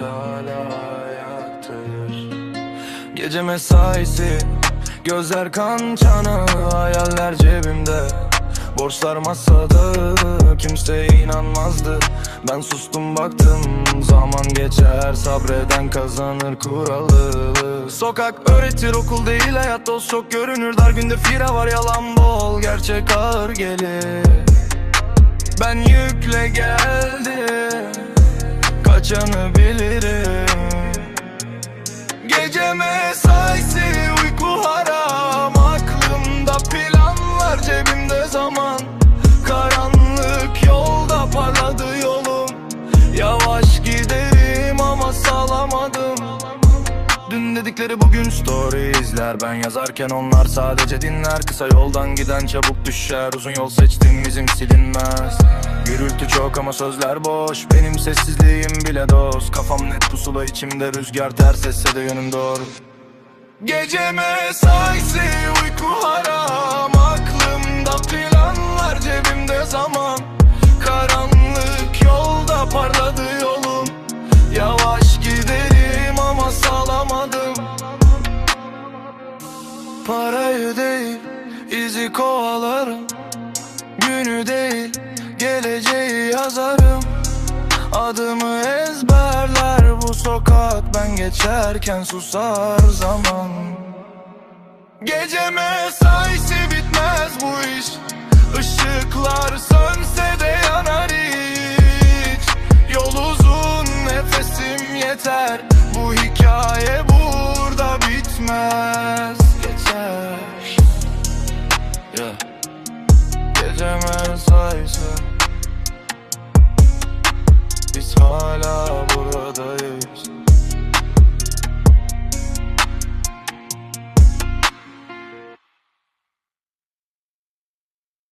hala ayaktayız Gece mesaisi Gözler kan çanı Hayaller cebimde. Borçlar masada Kimseye inanmazdı. Ben sustum baktım Zaman geçer. Sabreden kazanır kuralı. Sokak öğretir okul değil hayat dost çok görünür. Dar günde fira var yalan bol Gerçek ağır gelir. Ben yükle geldim Kaçanı bilirim. Gece mesaisi uyku haram. Aklımda planlar cebimde zaman Dün dedikleri bugün story izler. Ben yazarken onlar sadece dinler. Kısa yoldan giden çabuk düşer. Uzun yol seçtim izim silinmez. Gürültü çok ama sözler boş. Benim sessizliğim bile dost. Kafam net pusula içimde rüzgar ters etse de yönüm doğru. Gece mesaisi uyku haram değil izi kovalarım. Günü değil geleceği yazarım. Adımı ezberler bu sokak Ben geçerken susar zaman. Gece mesaisi bitmez bu iş. Işıklar Yeah. Gece mesaisi